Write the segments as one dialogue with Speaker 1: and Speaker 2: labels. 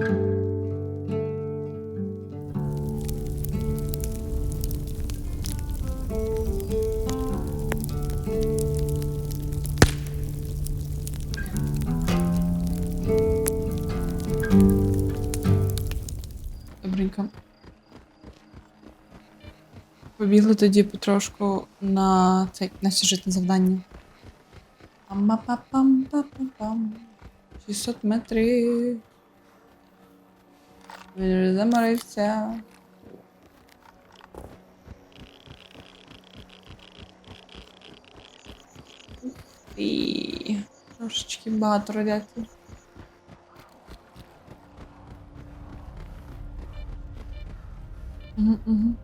Speaker 1: Добренько. Побігли тоді потрошку на цей на сюжетне завдання. Пам-па-пам-па-пам-пам. 600 метрів. Він вже заморився. І. Трошечки багато радіації. Угу, угу.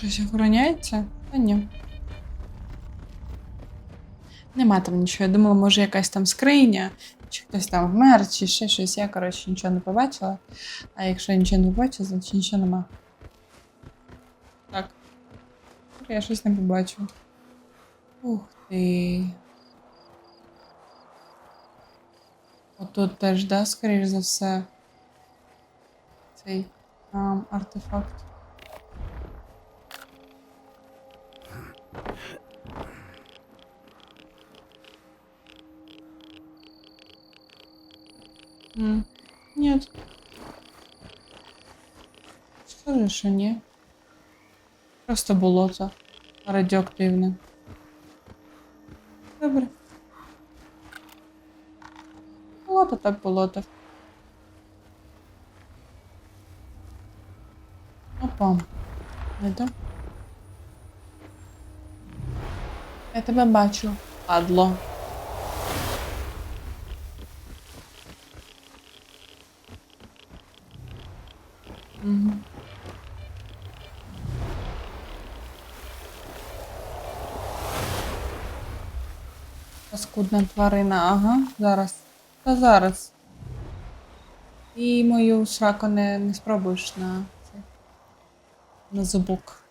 Speaker 1: Щось охороняється? Та ні. Нема там нічого. Я думала, може якась там скриня, чи хтось там вмер, чи ще щось. Я, коротше, нічого не побачила. А якщо я нічого не побачила, значить нічого нема. Так. Я щось не побачу. Ух ти. Отут теж, да, скоріш за все. Цей ам, артефакт. Нет. Скажи, що ні. Просто болото радіоактивне. Добре. Болото так болото. Опа. Не то. Я тебе бачу, падло. Паскудна тварина, ага, зараз. Та зараз. І мою сраку не, не спробуєш на. На зубок.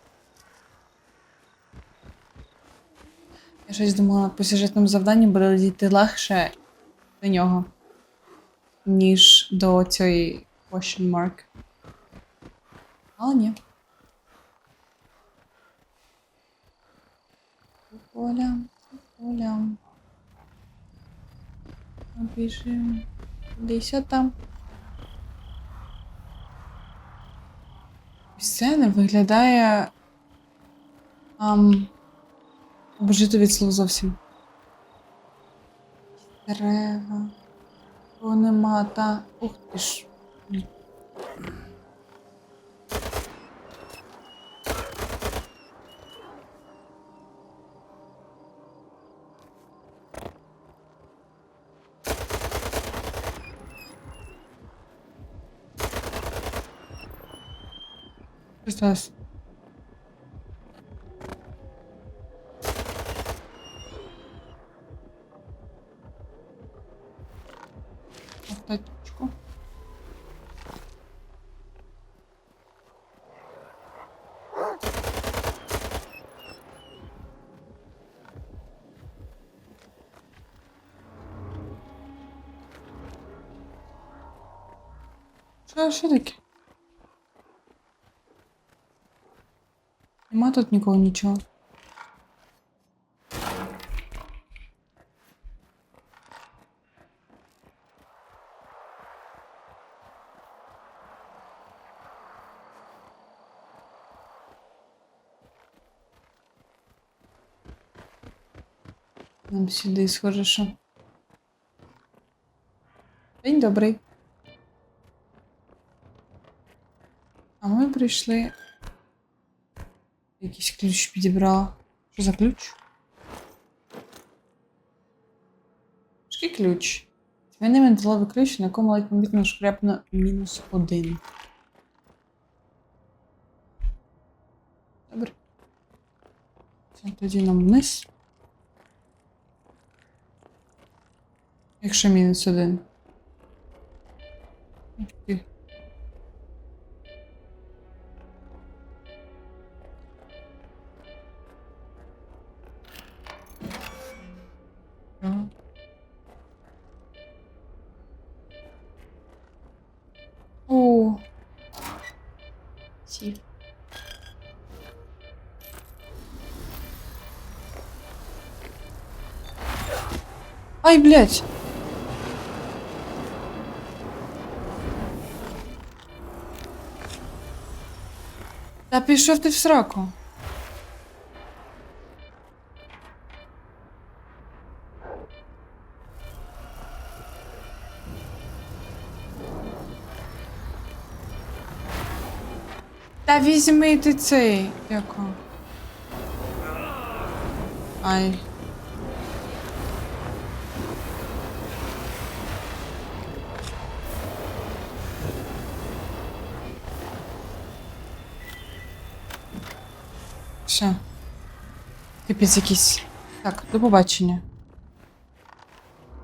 Speaker 1: Я щось думала, по сюжетному завданню буде дійти легше до нього, ніж до цієї question mark. Але ні. Поля, поля. Біжимо. Десь там. Сцена виглядає. Ам, обжито від слов зовсім. Дерева. О, нема та. Ух ти ж. Христос. Аптечку. Що, що таке? Нема тут нікого нічого. Нам сюди схоже, що. День добрий. А ми прийшли. Якийсь ключ підібрала. Що за ключ? Шкій ключ. Твійний металовий ключ, на якому ледь помітно шкряпно мінус один. Добре. Це тоді нам вниз. Якщо мінус один. Ай, блядь. Та пішов ти в сраку. Та візьми ти цей. Яко. Ай. Все. Капець якийсь. Так, до побачення.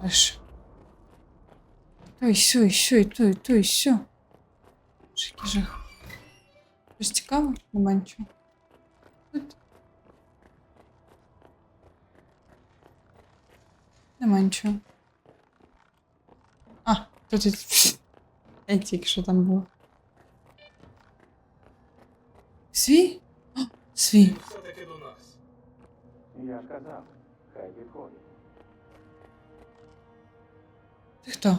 Speaker 1: Аж. Той сю, і сю, і той, той сю. Що який жах. Щось цікаво? Нема нічого. Тут. Нема нічого. А, тут. і- Я тільки що там було. Свій? Свій.
Speaker 2: Все-таки до нас.
Speaker 3: Я ж казав, хай відходить.
Speaker 1: Ти хто?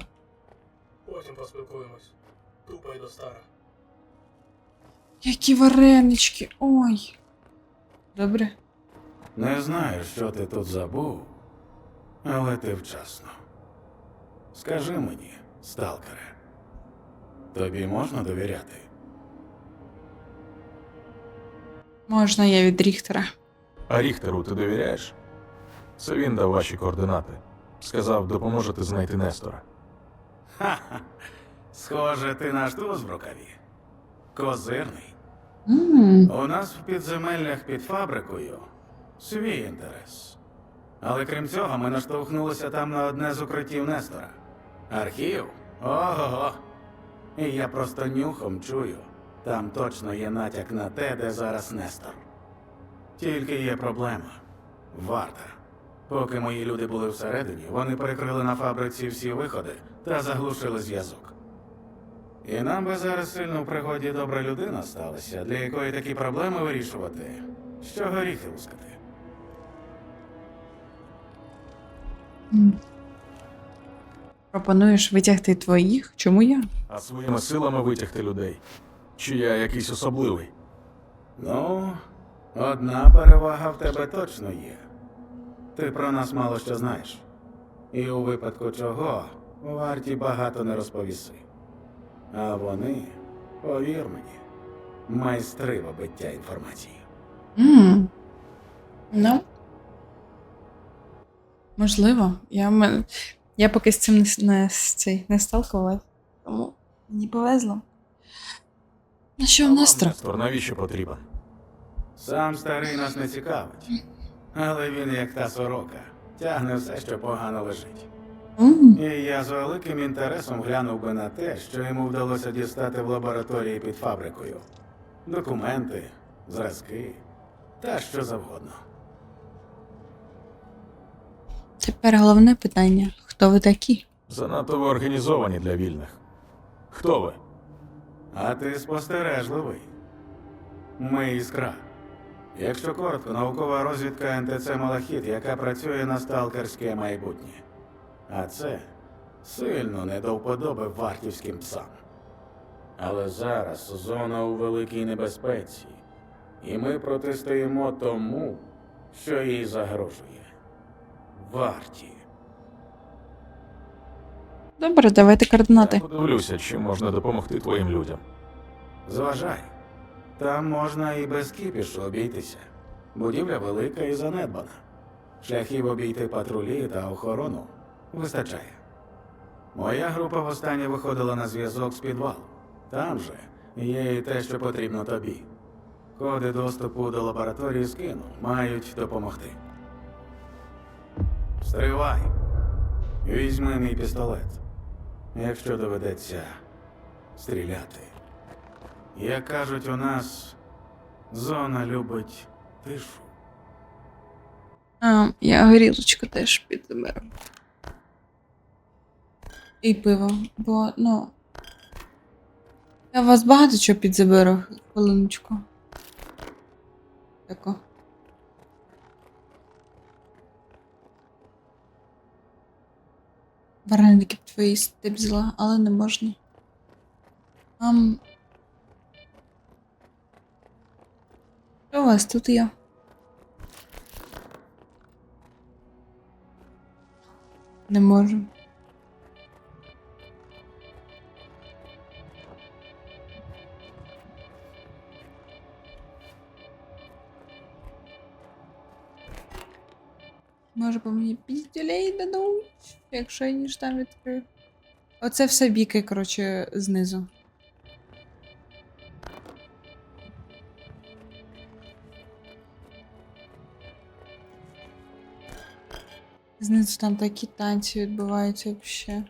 Speaker 2: Потім поспілкуємось. Тупай до стара.
Speaker 1: Які варенички. Ой. Добре.
Speaker 3: Не знаю, що ти тут забув, але ти вчасно. Скажи мені, сталкере, тобі можна довіряти?
Speaker 1: Можна я від Ріхтера.
Speaker 4: А Ріхтеру ти довіряєш? Це він дав ваші координати. Сказав, допоможете знайти Нестора.
Speaker 3: Ха-ха. Схоже, ти наш туз в рукаві. Козирний.
Speaker 1: Ммм.
Speaker 3: У нас в підземеллях під фабрикою свій інтерес. Але крім цього, ми наштовхнулися там на одне з укриттів Нестора. Архів? Ого. І я просто нюхом чую. Там точно є натяк на те, де зараз Нестор. Тільки є проблема. Варта. Поки мої люди були всередині, вони перекрили на фабриці всі виходи та заглушили зв'язок. І нам би зараз сильно в пригоді добра людина сталася, для якої такі проблеми вирішувати, що горіхи лускати.
Speaker 1: Пропонуєш витягти твоїх? Чому я?
Speaker 4: А своїми силами витягти людей. Чи я якийсь особливий?
Speaker 3: Ну, одна перевага в тебе точно є. Ти про нас мало що знаєш. І у випадку чого варті багато не розповіси. А вони, повір мені, майстри вибиття інформації.
Speaker 1: Ммм. Ну. Можливо. Я, я поки з цим не, не, не сталкувалась. Тому мені повезло. Ну що в нас тро?
Speaker 4: Нестор навіщо потрібен?
Speaker 3: Сам старий нас не цікавить. Але він, як та сорока, тягне все, що погано лежить. І я з великим інтересом глянув би на те, що йому вдалося дістати в лабораторії під фабрикою. Документи, зразки та що завгодно.
Speaker 1: Тепер головне питання: хто ви такі?
Speaker 4: Занадто ви організовані для вільних. Хто ви?
Speaker 3: А ти спостережливий. Ми іскра. Якщо коротко, наукова розвідка НТЦ Малахіт, яка працює на сталкерське майбутнє. А це сильно не до вподоби вартівським псам. Але зараз зона у великій небезпеці, і ми протистоїмо тому, що їй загрожує. Варті.
Speaker 1: Добре, давайте координати.
Speaker 4: Я подивлюся, чи можна допомогти твоїм людям.
Speaker 3: Зважай, там можна і без кіпішу обійтися. Будівля велика і занедбана. Шляхів обійти патрулі та охорону вистачає. Моя група востаннє виходила на зв'язок з підвалу. Там же є і те, що потрібно тобі. Коди доступу до лабораторії скину мають допомогти. Стривай. Візьми мій пістолет. Якщо доведеться стріляти. Як кажуть у нас, зона любить тишу.
Speaker 1: А, я горілочку теж підберу. І пиво. Бо, ну. Я вас багато чого підзаберу. Хвилиночку. Тако. Вареники б твої ти б взяла, але не можна. Ам... Що у вас тут є? Не можу. Може, по мені піздюлей дадуть, якщо я ніж там відкрию. Оце все біки, коротше, знизу. Знизу там такі танці відбуваються взагалі.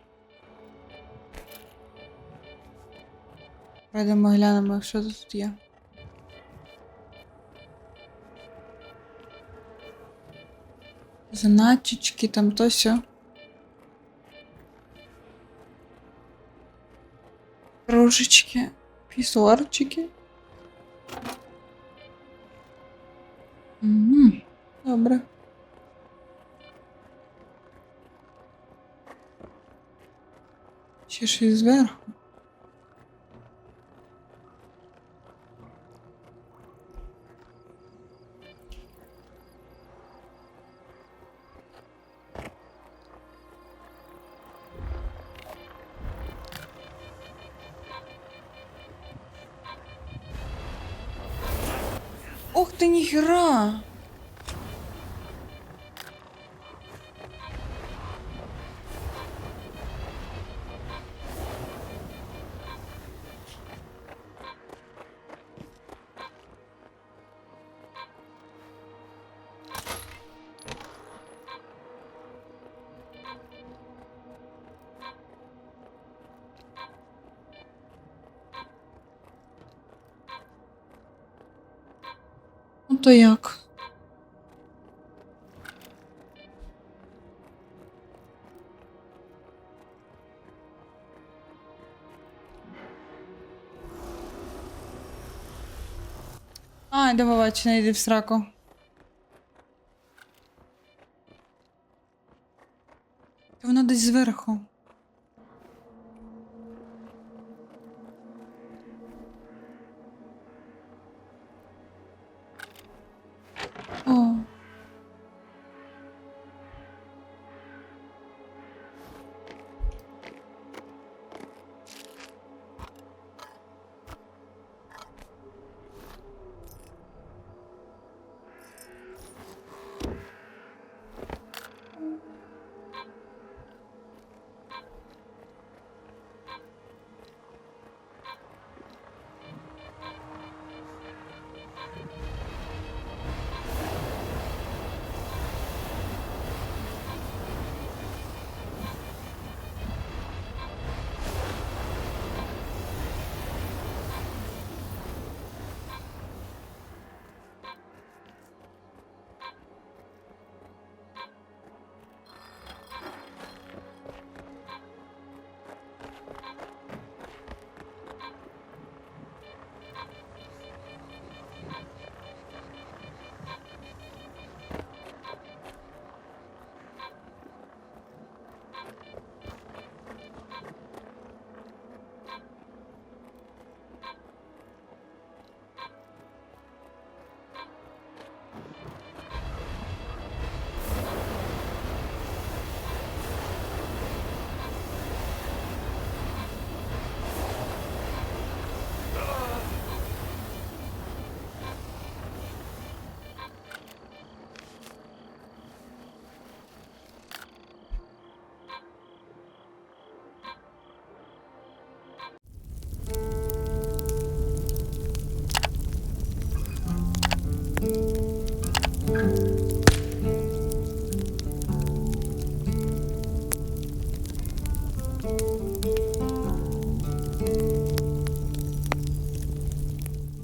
Speaker 1: Пройдемо глянемо, що тут є. Заначечки там то сьо. Кружечки, пісуарчики. Мгм, Добре. Ще щось зверху. То як? А, до побачення, йди в сраку. Воно десь зверху.